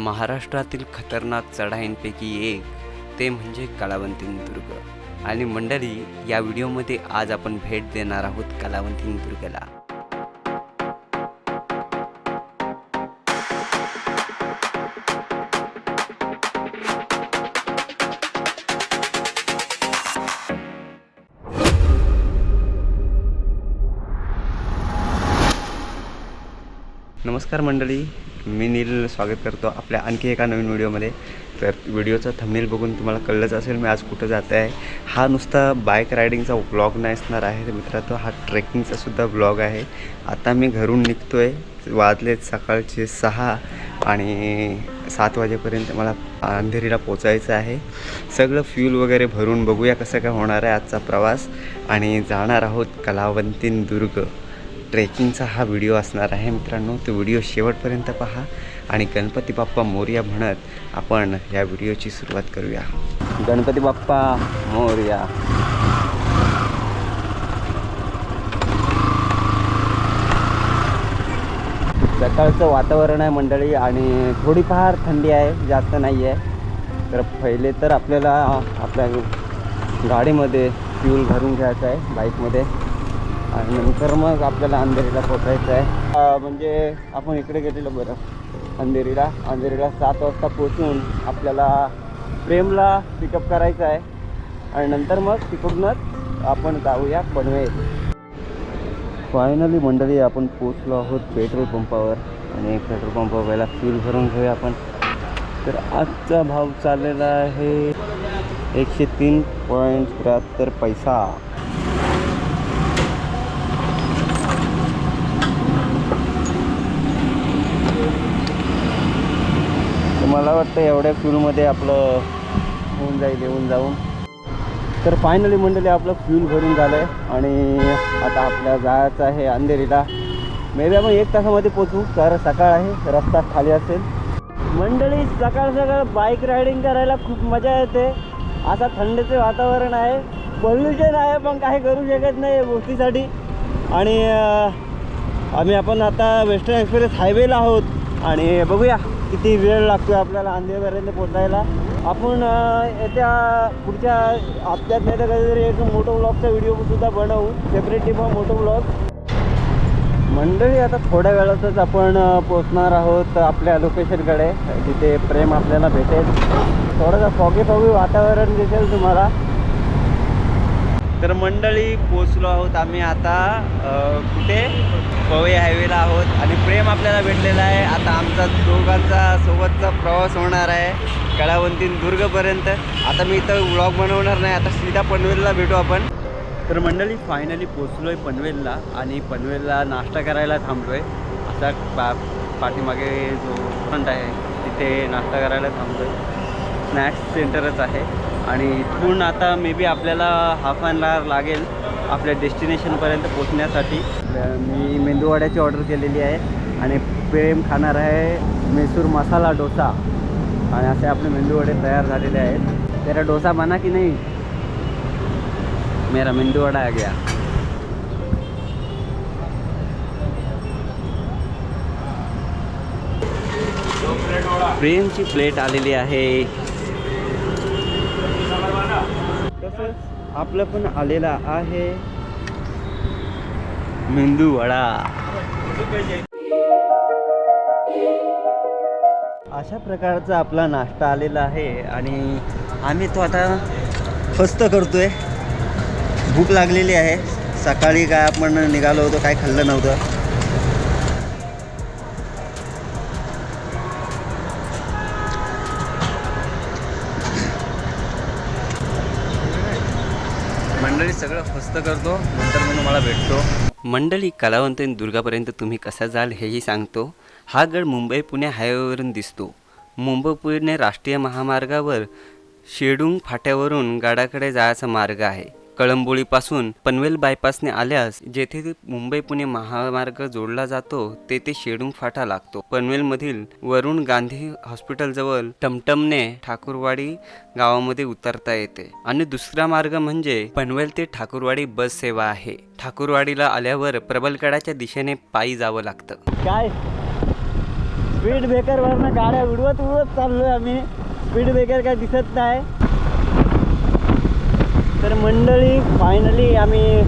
महाराष्ट्रातील खतरनाक चढाईंपैकी एक ते म्हणजे कलावंतीन दुर्ग आणि मंडळी या व्हिडिओमध्ये आज आपण भेट देणार आहोत कलावंतीन दुर्गला नमस्कार मंडळी. मी नील स्वागत करतो आपल्या आणखी एका नवीन व्हिडिओमध्ये. तर व्हिडिओचा थंबनेल बघून तुम्हाला कळलंच असेल मी आज कुठं जात आहे. हा नुसता बाईक रायडिंगचा ब्लॉग नाही असणार आहे. तर मित्रांनो हा ट्रेकिंगचा सुद्धा ब्लॉग आहे. आता मी घरून निघतो आहे वाजलेत सकाळचे सहा आणि सात वाजेपर्यंत मला अंधेरीला पोचायचं आहे. सगळं फ्यूल वगैरे भरून बघूया कसं काय होणार आहे आजचा प्रवास. आणि जाणार आहोत कलावंतीन दुर्ग. ट्रेकिंगचा हा व्हिडिओ असणार आहे मित्रांनो. तो व्हिडिओ शेवटपर्यंत पहा आणि गणपती बाप्पा मोर्या म्हणत आपण या व्हिडिओची सुरुवात करूया. गणपती बाप्पा मोर्या. सकाळचं वातावरण आहे मंडळी आणि थोडीफार थंडी आहे जास्त नाही आहे. तर पहिले तर आपल्याला आपल्या गाडीमध्ये फ्यूल भरून घ्यायचं आहे बाईकमध्ये आणि नंतर मग आपल्याला अंधेरीला पोचायचं आहे. म्हणजे आपण इकडे गेलेलो बरं अंधेरीला. अंधेरीला सात वाजता पोचून आपल्याला प्रेमला पिकअप करायचं आहे. आणि नंतर मग तिकडूनच आपण जाऊया पनवेल. फायनली मंडळी आपण पोचलो आहोत पेट्रोल पंपावर. आणि पेट्रोल पंपावर पहिला फ्यूल भरून घेऊया आपण. तर आजचा भाव चाललेला आहे एकशे तीन पॉईंट त्र्याहत्तर पैसा. मला वाटतं एवढ्या फ्यूलमध्ये आपलं होऊन जाईल येऊन जाऊन. तर फायनली मंडळी आपलं फ्यूल भरून झालं आहे आणि आता आपल्या जायचं आहे अंधेरीला. मे बी आपण एक तासामध्ये पोचू तर सकाळ आहे रस्ता खाली असेल. मंडळी सकाळ सकाळ बाईक रायडिंग करायला खूप मजा येते. आता थंडीचे वातावरण आहे. पॉल्युशन आहे पण काही करू शकत नाही या गोष्टीसाठी. आणि आम्ही आपण आता वेस्टर्न एक्सप्रेस हायवेला आहोत. आणि बघूया. किती वेळ लागतो आपल्याला अंधेपर्यंत पोचायला आपण येत्या पुढच्या हप्त्यात नाही तर कधीतरी एक मोटो ब्लॉगचा व्हिडिओसुद्धा बनवू. सेपरेटली पण मोटो ब्लॉग मंडळी आता थोड्या वेळातच आपण पोचणार आहोत आपल्या लोकेशनकडे जिथे प्रेम आपल्याला भेटेल. थोडंसं फॉगी फॉगी वातावरण दिसेल तुम्हाला. तर मंडळी पोचलो आहोत आम्ही आता कुठे? पवई हायवेला आहोत आणि प्रेम आपल्याला भेटलेला आहे. आता आमचा दोघांचा सोबतचा प्रवास होणार आहे. कळावंतीन दुर्गपर्यंत. आता मी इथं व्लॉग बनवणार नाही. आता सीधा पनवेलला भेटू आपण. तर मंडळी फायनली पोचलो आहे पनवेलला आणि पनवेलला नाश्ता करायला थांबलो आहे असा पा पाठीमागे जो फ्रंट आहे तिथे नाश्ता करायला थांबलो आहे स्नॅक्स सेंटरच आहे. आणि इथून आता मे बी आपल्याला हाफ अन आवर लागेल. आपल्या डेस्टिनेशनपर्यंत पोचण्यासाठी मी मेंदूवड्याची ऑर्डर केलेली आहे आणि प्रेम खाणार आहे मैसूर मसाला डोसा. आणि असे आपले मेंदूवडे तयार झालेले आहेत. तेरा डोसा बना की नाही? मेरा मेंदूवडा आ गया. प्रेमची प्लेट आलेली आहे. तसंच आपलं पण आलेला आहे. मेंदू वडा अशा प्रकारचा आपला नाश्ता आलेला आहे आणि आम्ही तो आता फस्त करतोय. भूक लागलेली आहे. सकाळी काय आपण निघालो होतो काय खाल्लं नव्हतं. मंडळी सगळं फस्त करतो नंतर मग तुम्हाला भेटतो. मंडळी कलावंतीन दुर्गापर्यंत तुम्ही कसा जाल हेही सांगतो. हा गड मुंबई पुणे हायवेवरून दिसतो. मुंबई पुणे राष्ट्रीय महामार्गावर शेडुंग फाट्यावरून गडाकडे जायचा मार्ग आहे. कळंबोळीपासून पनवेल बायपासने आल्यास जेथे मुंबई पुणे महामार्ग जोडला जातो तेथे शेडुंग फाटा लागतो. पनवेलमधील वरुण गांधी हॉस्पिटलजवळ टमटमने ठाकूरवाडी गावामध्ये उतरता येते. आणि दुसरा मार्ग म्हणजे पनवेल ते ठाकूरवाडी बस सेवा आहे. ठाकूरवाडीला आल्यावर प्रबलगडाच्या दिशेने पायी जावं लागतं. काय? स्पीड ब्रेकरवरनं गाड्या उडवत उडवत चाललो आम्ही. स्पीड ब्रेकर काय दिसत नाही. तर मंडळी फायनली आम्ही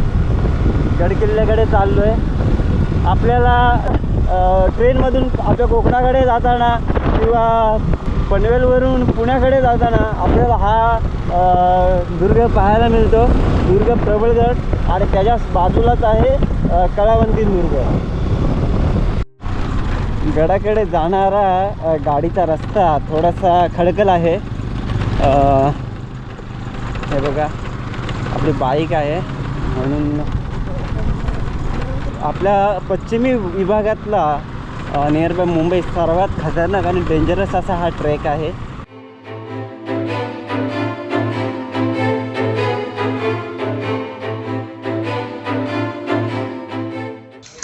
गडकिल्ल्याकडे चाललो आहे आपल्याला ट्रेनमधून आपल्या कोकणाकडे जाताना किंवा पनवेलवरून पुण्याकडे जाताना आपल्याला हा दुर्ग पाहायला मिळतो. दुर्ग प्रबळगड आणि त्याच्या बाजूलाच आहे कळावंती दुर्ग. गडाकडे जाणारा गाडीचा रस्ता थोडासा खडकल आहे. हे बघा. आपली बाईक आहे. म्हणून आपल्या पश्चिमी विभागातला नियर बाय मुंबई सर्वात खतरनाक आणि डेंजरस असा हा ट्रेक आहे.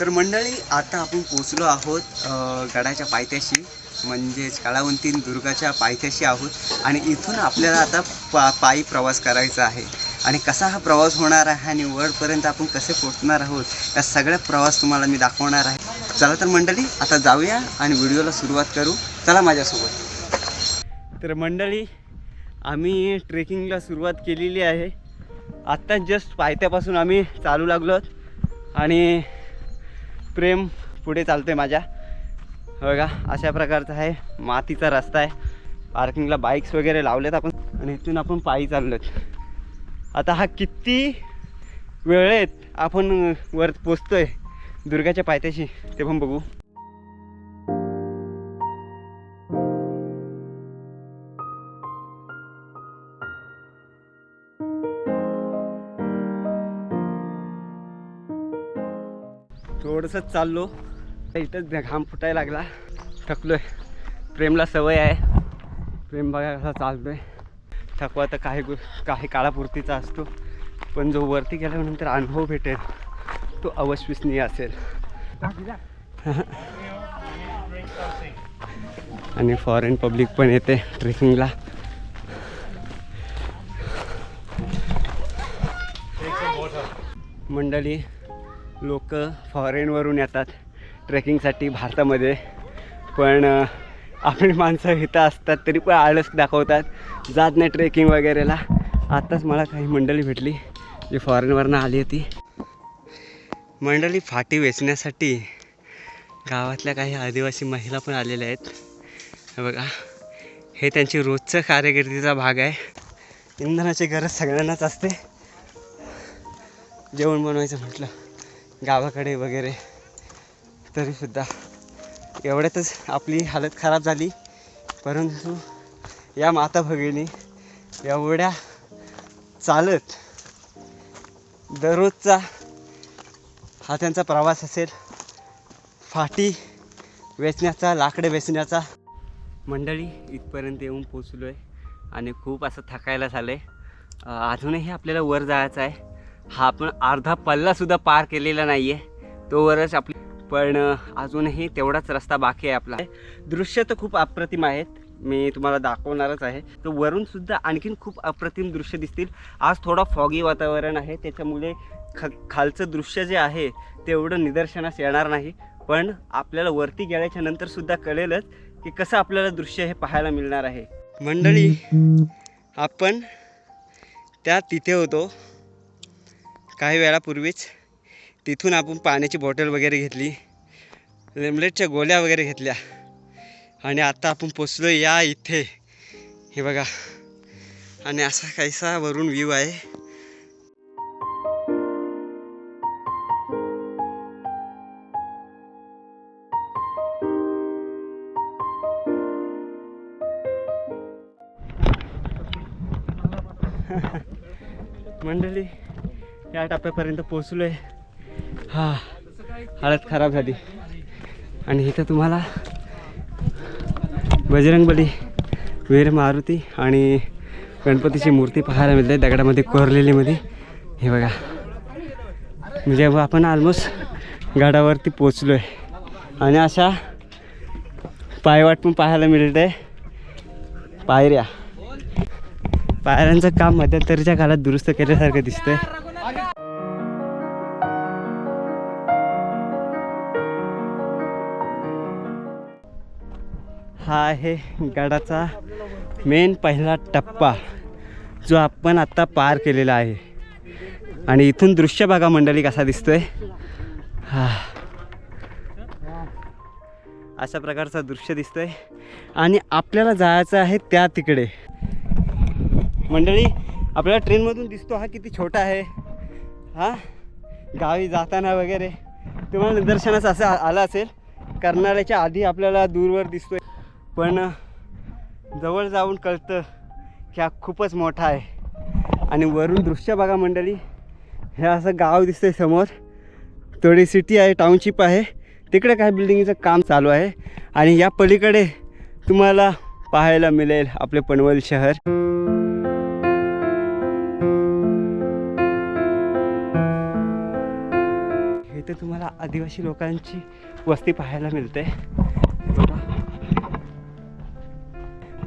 तर मंडळी आता आपण पोचलो आहोत गडाच्या पायथ्याशी म्हणजेच काळावंती दुर्गाच्या पायथ्याशी आहोत. आणि इथून आपल्याला आता पा पायी प्रवास करायचा आहे. आणि कसा हा प्रवास होणार आहे आणि वरपर्यंत आपण कसे पोचणार आहोत या सगळ्या प्रवास तुम्हाला मी दाखवणार आहे. चला तर मंडळी आता जाऊया आणि व्हिडिओला सुरुवात करू. चला माझ्यासोबत. तर मंडळी आम्ही ट्रेकिंगला सुरुवात केलेली आहे. आत्ता जस्ट पायथ्यापासून आम्ही चालू लागलो आणि प्रेम पुढे चालतोय माझ्या. बघा अशा प्रकारचा आहे मातीचा रस्ता आहे. पार्किंगला बाईक्स वगैरे लावलेत आपण आणि इथून आपण पायी चाललोत. आता हा किती वेळेत आपण वर पोचतोय दुर्गाच्या पायथ्याशी ते पण बघू. थोडंसं चाललो. इथंच घाम फुटायला लागला. थकलोय. प्रेमला सवय आहे. प्रेम बघा कसा चालतोय थकवा तर काही गो काही काळापुरतीचा असतो. पण जो वरती गेल्यानंतर अनुभव भेटेल तो अविश्वसनीय असेल. आणि फॉरेन पब्लिक पण येते ट्रेकिंगला मंडळी लोक फॉरेनवरून येतात ट्रेकिंगसाठी भारतामध्ये. पण आपली माणसं इथं असतात तरी पण आळस दाखवतात. जात नाही ट्रेकिंग वगैरेला. आत्ताच मला काही मंडळी भेटली जी फॉरेनवरनं आली होती. मंडळी फाटी वेचण्यासाठी गावातल्या काही आदिवासी महिला पण आलेल्या आहेत. बघा हे त्यांची रोजचं कार्यकिर्दीचा भाग आहे. इंधनाची गरज सगळ्यांनाच असते. जेवण बनवायचं म्हटलं गावाकडे वगैरे. तरीसुद्धा. एवढ्यातच आपली हालत खराब झाली. परंतु या माता भगिनी एवढ्या चालत दररोजचा हा त्यांचा प्रवास असेल. फाटी वेचण्याचा लाकडे वेचण्याचा. मंडळी इथपर्यंत येऊन पोचलो आहे आणि खूप असं थकायला झालं आहे अजूनही आपल्याला वर जायचं आहे. हा आपण अर्धा पल्लासुद्धा पार केलेला नाही आहे तो वरच आपली पण अजूनही तेवढाच रस्ता बाकी आहे आपला. दृश्य तर खूप अप्रतिम आहेत. मी तुम्हाला दाखवणारच आहे. तर वरून सुद्धा आणखीन खूप अप्रतिम दृश्य दिसतील. आज थोडा फॉगी वातावरण आहे. त्याच्यामुळे ख खालचं दृश्य जे आहे तेवढं निदर्शनास येणार नाही. पण आपल्याला वरती गेल्याच्यानंतर सुद्धा कळेलच की कसं आपल्याला दृश्य हे पाहायला मिळणार आहे. मंडळी आपण त्या तिथे होतो. काही वेळापूर्वीच तिथून आपण पाण्याची बॉटल वगैरे घेतली लेमलेटच्या गोळ्या वगैरे घेतल्या आणि आता आपण पोचलो या इथे. हे बघा. आणि असा काहीसा वरून व्ह्यू आहे. मंडळी या टप्प्यापर्यंत पोचलो आहे हा हालत खराब झाली. आणि इथं तुम्हाला बजरंगबली वीर मारुती आणि गणपतीची मूर्ती पाहायला मिळते दगडामध्ये कोरलेलीमध्ये. हे बघा. म्हणजे आपण ऑलमोस्ट गडावरती पोचलो आहे आणि अशा पायवाट पण पाहायला मिळते. पायऱ्या. पायऱ्यांचं काम मध्यंतरीच्या काळात दुरुस्त केल्यासारखं दिसतंय. हा आहे गडाचा मेन पहिला टप्पा जो आपण आत्ता पार केलेला आहे. आणि इथून दृश्य बघा मंडळी कसा दिसतोय. हा. अशा प्रकारचं दृश्य दिसतंय. आणि आपल्याला जायचं आहे त्या तिकडे. मंडळी आपल्याला ट्रेनमधून दिसतो हा किती छोटा आहे. हा? गावी जाताना वगैरे तुम्हाला निदर्शनास असं आलं असेल. कर्नाळ्याच्या आधी आपल्याला दूरवर दिसतोय. पण जवळ जाऊन कळतं की हा खूपच मोठा आहे. आणि वरून दृश्य बघा मंडळी हे असं गाव दिसतंय समोर. थोडी सिटी आहे टाउनशिप आहे. तिकडे काय बिल्डिंगचं काम चालू आहे. आणि या पलीकडे तुम्हाला पाहायला मिळेल आपले पनवेल शहर. हे तर तुम्हाला आदिवासी लोकांची वस्ती पाहायला मिळते.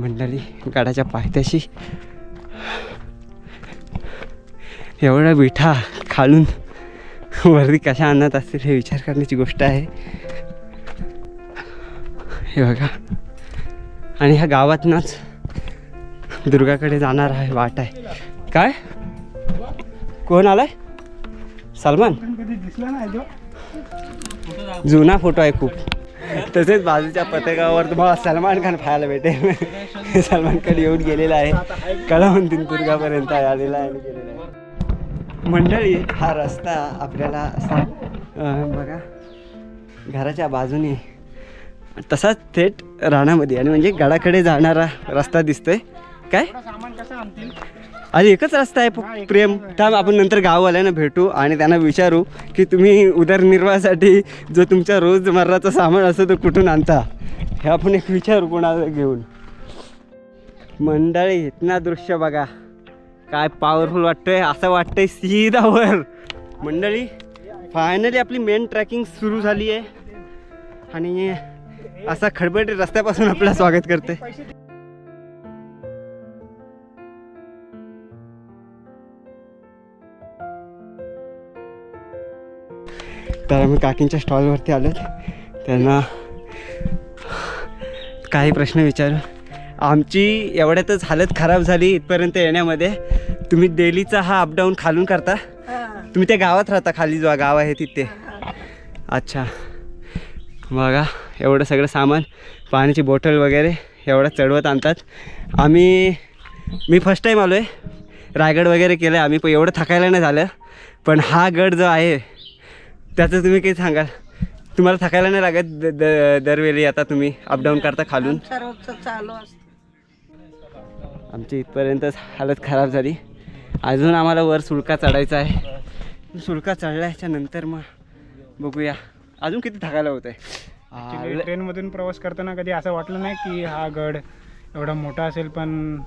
मंडळी गडाच्या पायथ्याशी. एवढा विठा खालून वरती कशा आणत असतील हे विचार करण्याची गोष्ट आहे. हे बघा. आणि ह्या गावातनंच दुर्गाकडे जाणार आहे वाट आहे. काय? कोण आलाय? सलमान? जुना फोटो आहे खूप. तसेच बाजूच्या पथकावर तुम्हाला सलमान खान पाहायला भेटेल. सलमान खान येऊन गेलेला आहे. कळवंतीन दुर्गापर्यंत आलेला आहे गेलेला आहे. मंडळी हा रस्ता आपल्याला असा बघा घराच्या बाजूने तसाच थेट रानामध्ये आणि म्हणजे गडाकडे जाणारा रस्ता दिसतोय. काय? आणि एकच रस्ता आहे प्रेम. थांब आपण नंतर गाववाल्यांना भेटू आणि त्यांना विचारू की तुम्ही उदरनिर्वाहासाठी जो तुमचा रोजमर्राचा सामान असतो तो कुठून आणता? हे आपण एक विचारू कोणाला घेऊन. मंडळी इतना दृश्य बघा. काय पॉवरफुल वाटतंय असं वाटतंय सीधा वर. मंडळी फायनली आपली मेन ट्रॅकिंग सुरू झाली आहे आणि असा खडबडी रस्त्यापासून आपलं स्वागत करते. तर आम्ही काकींच्या स्टॉलवरती आलो त्यांना काही प्रश्न विचारू. आमची एवढ्यातच हालत खराब झाली इथपर्यंत येण्यामध्ये. तुम्ही डेलीचा हा अपडाऊन खालून करता. तुम्ही त्या गावात राहता खाली जो गाव आहे तिथे. अच्छा. बघा एवढं सगळं सामान पाण्याची बॉटल वगैरे एवढं चढवत आणतात. आम्ही मी फर्स्ट टाईम आलो आहे रायगड वगैरे केलं आहे आम्ही पण एवढं थकायला नाही झालं. पण हा गड जो आहे त्याचं तुम्ही काही सांगाल? तुम्हाला थकायला नाही लागत द द- दरवेळी आता तुम्ही अपडाऊन करता खालून? रोजचं चालू असतं. आमची इथपर्यंतच हालत खराब झाली. अजून आम्हाला वर सुळका चढायचा आहे. सुळका चढल्याच्या नंतर मग बघूया. अजून किती थकायला होत आहे ट्रेनमधून प्रवास करताना कधी असं वाटलं नाही की हा गड एवढा मोठा असेल पण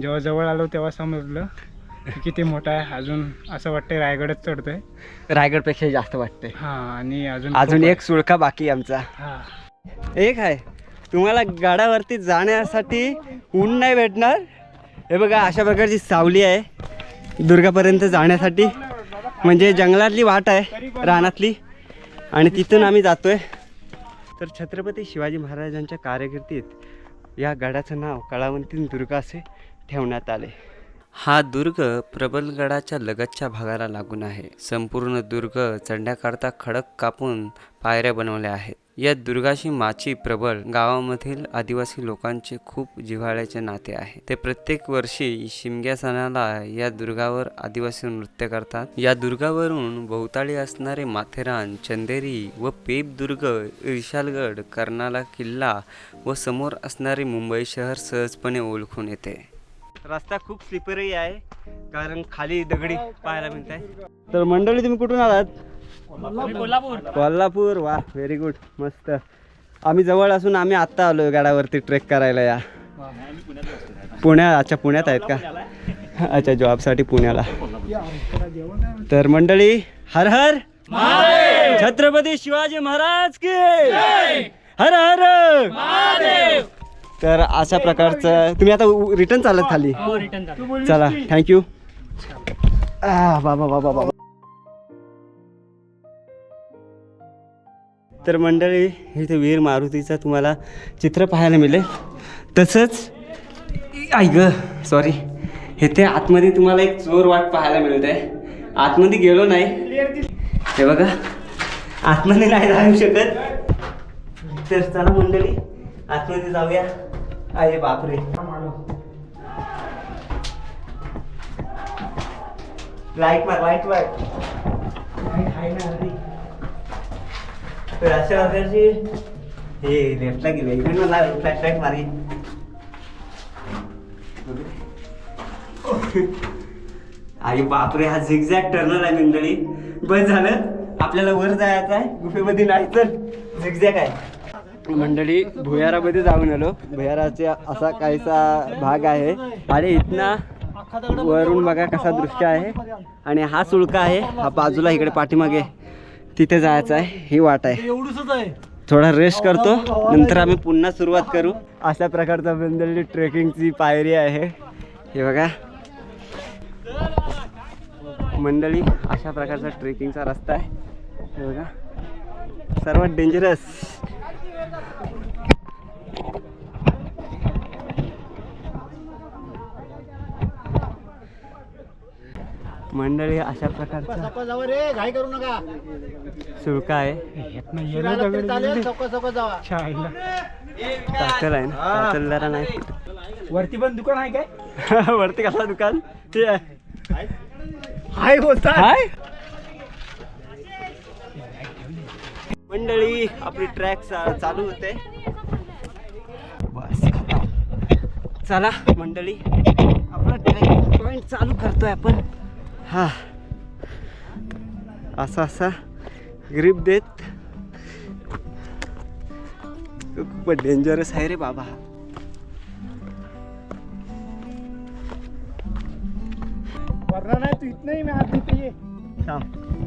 जेव्हा जवळ आलो तेव्हा समजलं. किती मोठा आहे अजून असं वाटतंय रायगडच चढतोय. रायगडपेक्षा जास्त वाटते हां आणि अजून अजून खूप एक सुळका बाकी आहे आमचा. हां. एक आहे तुम्हाला गाडावरती जाण्यासाठी ऊन नाही भेटणार. हे बघा अशा प्रकारची सावली आहे दुर्गापर्यंत जाण्यासाठी. म्हणजे जंगलातली वाट आहे रानातली. आणि तिथून आम्ही जातोय. तर छत्रपती शिवाजी महाराजांच्या कारकिर्दीत या गडाचं नाव कळावंतीन दुर्ग असे ठेवण्यात आले. हा दुर्ग प्रबलगडाच्या लगतच्या भागाला लागून आहे. संपूर्ण दुर्ग चढण्याकरता खडक कापून पायऱ्या बनवल्या आहेत. या दुर्गाशी माची प्रबल गावामधील आदिवासी लोकांचे खूप जिव्हाळ्याचे नाते आहे. ते प्रत्येक वर्षी शिमग्या सणाला या दुर्गावर आदिवासी नृत्य करतात. या दुर्गावरून भोवताळी असणारे माथेरान चंदेरी व पेप दुर्ग विशालगड कर्नाला किल्ला व समोर असणारे मुंबई शहर सहजपणे ओळखून येते. रस्ता खूप स्लिपरी आहे कारण खाली दगडी पाहायला मिळत आहे तर मंडळी तुम्ही कुठून आलात? कोल्हापूर. कोल्हापूर. वा व्हेरी गुड मस्त. आम्ही जवळ असून आम्ही आत्ता आलो गाडावरती ट्रेक करायला या. पुण्या अच्छा पुण्यात आहेत का? अच्छा जॉबसाठी पुण्याला. तर मंडळी हर हर छत्रपती शिवाजी महाराज की हर हर! तर अशा प्रकारचं तुम्ही आता रिटर्न चालत खाली. चला थँक्यू बाबा बाबा बाबा तर मंडळी इथे वीर मारुतीचं तुम्हाला चित्र पाहायला मिळेल. तसंच आई ग सॉरी इथे आतमध्ये तुम्हाला एक चोर वाट पाहायला मिळत आहे आतमध्ये गेलो नाही. हे बघा आतमध्ये नाही जाऊ शकत. तर चला मंडळी आतमध्ये जाऊया. अरे बापरे. लाइट मार लाइट मार तर अशा प्रकारची हे लेफ्टला गेले. इकडे मला फ्लॅश लाइट मारी. आई बापरे हा झिगझॅग टर्नर आहे मंडळी. बस झालं. आपल्याला वर जायचं आहे. गुफेमध्ये नाही तर झिगझॅग आहे. मंडळी भुयारामध्ये जाऊन आलो. भुयाराचा असा काहीसा भाग आहे. आणि इथना वरून बघा कसा दृश्य आहे. आणि हा सुळका आहे. हा बाजूला इकडे पाठीमागे तिथे जायचं आहे. ही वाट आहे. थोडा रेस्ट करतो. नंतर आम्ही पुन्हा सुरुवात करू. अशा प्रकारचा मंडळी ट्रेकिंगची पायरी आहे. हे बघा. मंडळी अशा प्रकारचा ट्रेकिंगचा रस्ता आहे. हे बघा. सर्वात डेंजरस मंडळी अशा प्रकारचा रे घाई करू नका. सुळका आहे. नाही वरती पण दुकान आहे काय? वरती कसला दुकान? ते आहे. हाय होता हाय मंडळी आपली ट्रॅक चालू होते. बस. चला मंडळी आपला ट्रॅक पॉइंट चालू करतोय आपण. हा. असा असा. ग्रीप देत. तो खूपच डेंजरस आहे रे बाबा. वरना नाही तू इथनही मी हात देते थांब.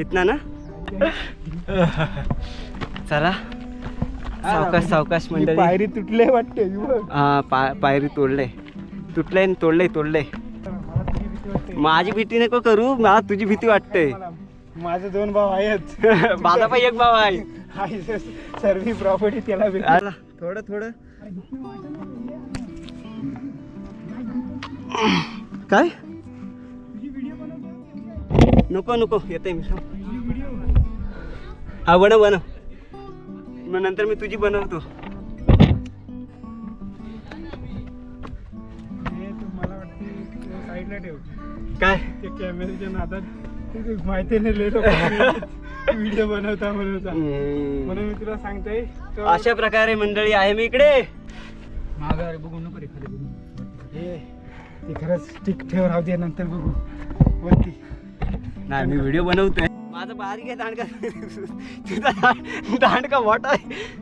इतना ना? चला. सावकाश सावकाश मंडळी. पायरी तुटले वाटते ही पा पायरी तोडले. तुटले आणि तोडले तोडले. माझी भीती नको करू मला तुझी भीती वाटते. माझे दोन भाऊ आहेत. माझा पण एक भाव आहे. सर्व प्रॉपर्टी त्याला भेटली. थोडं थोडं. काय? नको नको येते मी. हा बनव. बनव मग नंतर मी तुझी बनवतो. हे तू मला वाटते ते साईडला ठेव. काय? ते कॅमेऱ्याच्या नादात ते माहिती नाही व्हिडिओ बनवता बनवता. म्हणून मी तुला सांगतोय अशा प्रकारे मंडळी आहे मी इकडे. मागं अरे बघू नको रे खाली बघू. हे ते खरंच स्टिक ठेव राहू दे नंतर बघू. वरती. नाही मी व्हिडिओ बनवतोय. माझं बारीक आहे दांडका तुझा दांड- दांडका मोठा आहे.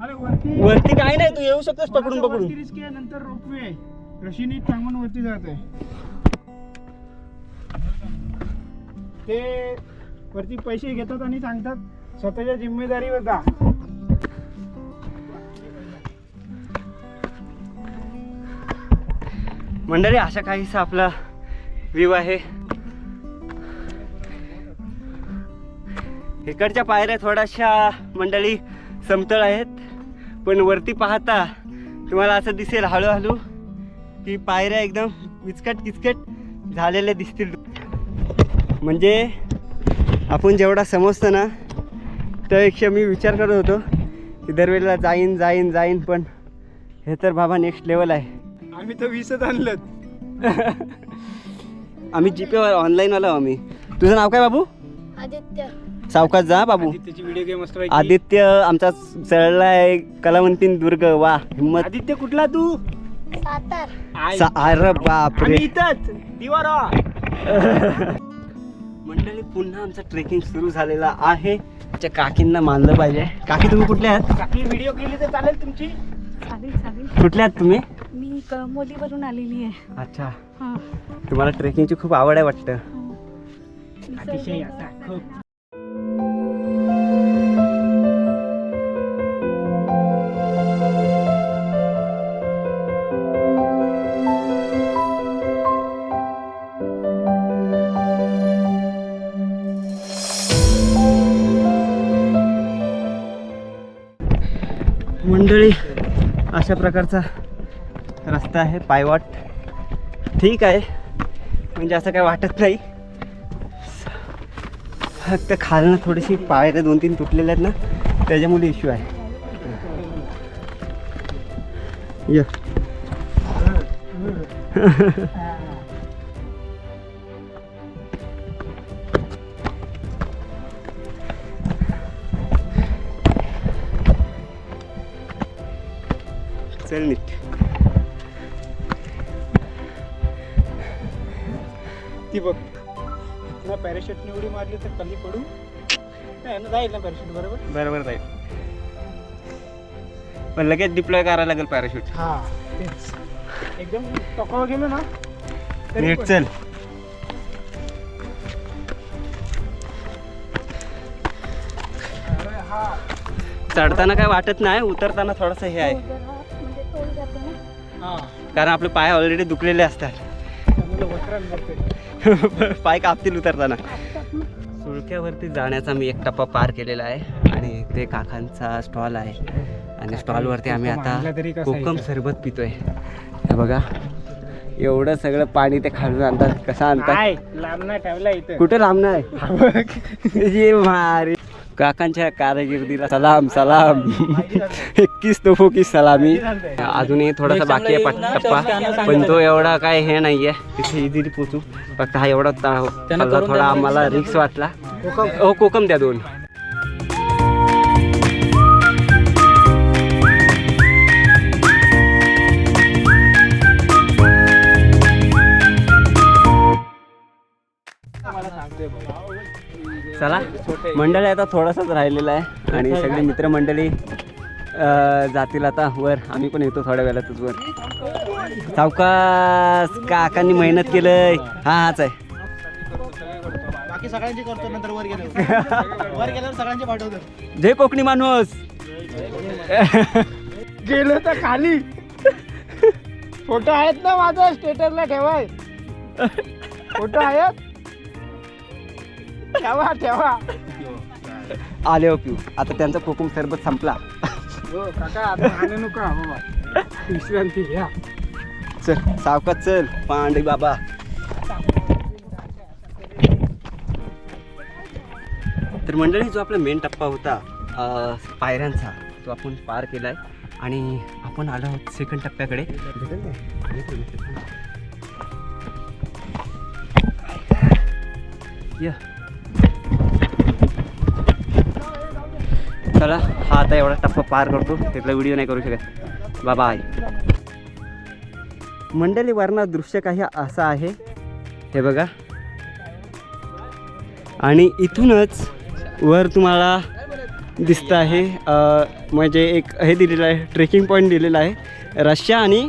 अरे वरती वरती काय नाही तू येऊ शकतोस पकडून पकडून. नंतर रोपवे आहे. रशीनी थांबून वरती जात. आहे ते वरती पैसे घेतात आणि सांगतात स्वतःच्या जिम्मेदारीवर जा. मंडळी अशा काहीसा आपला व्ह्यू आहे. इकडच्या पायऱ्या थोड्याशा मंडळी समतळ आहेत पण वरती पाहता तुम्हाला असं दिसेल हळूहळू की पायऱ्या एकदम किचकट किचकट झालेल्या दिसतील. म्हणजे आपण जेवढा समजतो ना त्यापेक्षा मी विचार करत होतो की दरवेळेला जाईन जाईन जाईन पण हे तर बाबा नेक्स्ट लेवल आहे. आम्ही तर वीसच आणलं आम्ही जीपेवर ऑनलाईन आलो आम्ही. तुझं नाव काय बाबू? आदित्य. सावकाश जा बाबू. आदित्यची व्हिडिओ गेम. आदित्य आमचा चढलाय कलावंतीन दुर्ग. वा हिम्मत. आदित्य कुठला तू. सा- अरे बापरे आम्ही इथंच. दिवारा. मंडळी पुन्हा आमचा ट्रेकिंग सुरू झालेला आहे. त्या काकींना मानलं पाहिजे. काकी तुम्ही कुठले आहात? आपली व्हिडिओ केली तर चालेल तुमची? चालेल चालेल. कुठले आहात तुम्ही? मी कळंबोलीवरून आलेली आहे. अच्छा. हा. तुम्हाला ट्रेकिंगची खूप आवड आहे वाटतं. हो. अतिशय खूप. मंडळी अशा प्रकारचा रस्ता आहे पायवाट ठीक आहे. म्हणजे असं काय वाटत नाही. फक्त खालनं थोडीशी पायऱ्या दोन तीन तुटलेल्या आहेत ना त्याच्यामुळे इश्यू आहे. य. चल नीट ना पॅराशूटने उडी मारली तर खाली पडू. नाही ना जाईल ना पॅराशूट बरोबर? बरोबर जाईल. पण लगेच डिप्लॉय करायला लागेल पॅराशूट हा तेच. एकदम टोकावर गेलो ना. तरी नीट पण- चल. अरे हा. चढताना काय वाटत नाही उतरताना थोडंसं हे आहे. म्हणजे तोल जातो ना हा कारण आपले पाय ऑलरेडी दुखलेले असतात. पाय कापतील उतरताना. सुळक्यावरती जाण्याचा मी एक टप्पा पार केलेला आहे आणि ते काकांचा स्टॉल आहे. आणि स्टॉलवरती आम्ही आता कोकम? सरबत पितोय. हे बघा एवढं सगळं पाणी ते खालून आणतात. कसं आणतात? काय? लांब नाही ठेवला इथं. कुठे लांब नाही? ये भारी. काकांच्या कारागिर्दीला सलाम सलाम. एक्कीस तोफो की सलामी. अजूनही थोडासा बाकी आहे पट- टप्पा पण तो एवढा काय हे नाहीये. तिथे इझिली पोचू. फक्त हा एवढा ता- पल्ला थोडा आम्हाला रिक्स वाटला. हो कोकम द्या दोन. चला. मंडळी आता थोडासाच राहिलेला आहे आणि सगळी मित्रमंडळी अं, जातील आता वर. आम्ही पण येतो थोड्या वेळातच वर. सावकाश काकांनी मेहनत केलंय. हा हाच आहे. बाकी सगळ्यांची करतो नंतर वर गेल्यावर. वर गेल्यावर सगळ्यांचे पाठवतो. जय कोकणी माणूस. गेलो तर खाली. फोटो आहेत ना माझा स्टेटसला ठेवाय. फोटो आहेत? ठेवा ठेवा. आले हो पिऊ. आता त्यांचा कोकम सरबत संपला. हो बाबा. विश्रांती घ्या. चल सावकाश चल पांडे बाबा. तर मंडळी जो आपला मेन टप्पा होता अं, पायऱ्यांचा तो आपण पार केलाय. आणि आपण आलो आहोत सेकंड टप्प्याकडे. या. चला हा आता एवढा टप्पा पार करतो. तिथला व्हिडिओ नाही करू शकत. बाबा आहे मंडळी वर्ण दृश्य काही असं आहे. हे बघा. आणि इथूनच वर तुम्हाला दिसतं आहे म्हणजे एक हे दिलेलं आहे ट्रेकिंग पॉईंट दिलेला आहे. रशिया आणि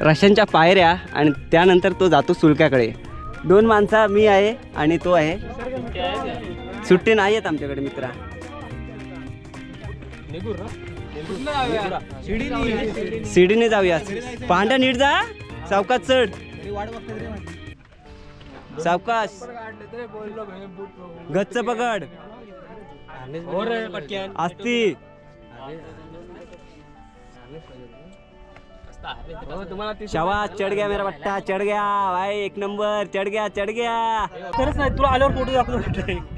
रशियांच्या पायऱ्या आणि त्यानंतर तो जातो सुलक्याकडे. दोन माणसा मी आहे आणि तो आहे. सुट्टी नाही आहेत आमच्याकडे मित्रा. शिडीने जाऊया. पांढ्या नीट जा. सावकाश चढ. सावकाश. गच्च पकड. असती शवा चढ गया मेरा बट्टा चढ गया. भाई एक नंबर. चढ गया चढ गया. खरंच नाही तुला आल्यावर फोटो दाखवतो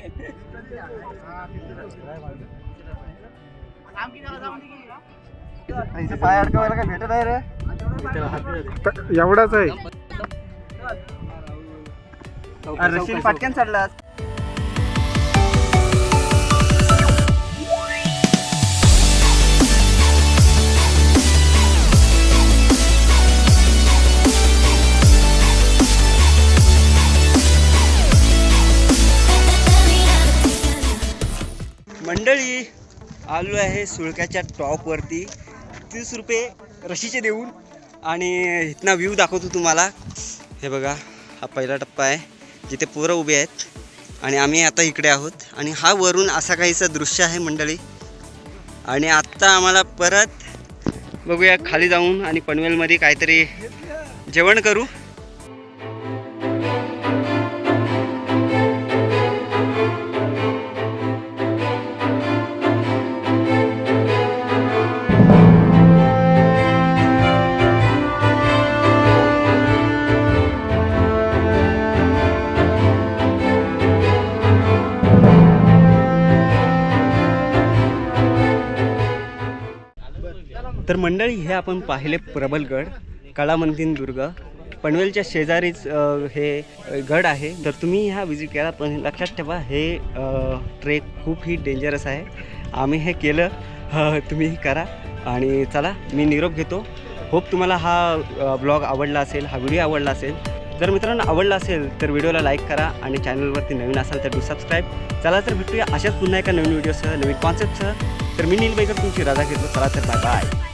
पाय अडकवायला काय भेटत आहे रे? एवढाच आहे. रशील पाटक्यान चढलास. आलो आहे सुळक्याच्या टॉपवरती तीस रुपये रशीचे देऊन. आणि इथना व्ह्यू दाखवतो तुम्हाला. हे बघा हा पहिला टप्पा आहे. जिथे पोरं उभे आहेत. आणि आम्ही आता इकडे आहोत. आणि हा वरून असा काहीसा दृश्य आहे मंडळी. आणि आत्ता आम्हाला परत बघूया खाली जाऊन आणि पनवेलमध्ये काहीतरी जेवण करू. मंडळी हे आपण पाहिले प्रबलगड कळामंदिन दुर्ग. पनवेलच्या शेजारीच हे गड आहे. तर तुम्ही ह्या विजिट केला पण लक्षात ठेवा हे ट्रेक खूप ही डेंजरस आहे. आम्ही हे केलं तुम्ही तुम्हीही करा. आणि चला मी निरोप घेतो. होप तुम्हाला हा ब्लॉग आवडला असेल हा व्हिडिओ आवडला असेल. जर मित्रांनो आवडला असेल तर व्हिडिओला लाईक करा आणि चॅनलवरती नवीन असाल तर डू सबस्क्राईब चला तर भेटूया अशाच पुन्हा एका नवीन व्हिडिओसह नवीन कॉन्सेप्टसह तर मी नील बैकर तुमची राजा घेतो. चला तर बाय बाय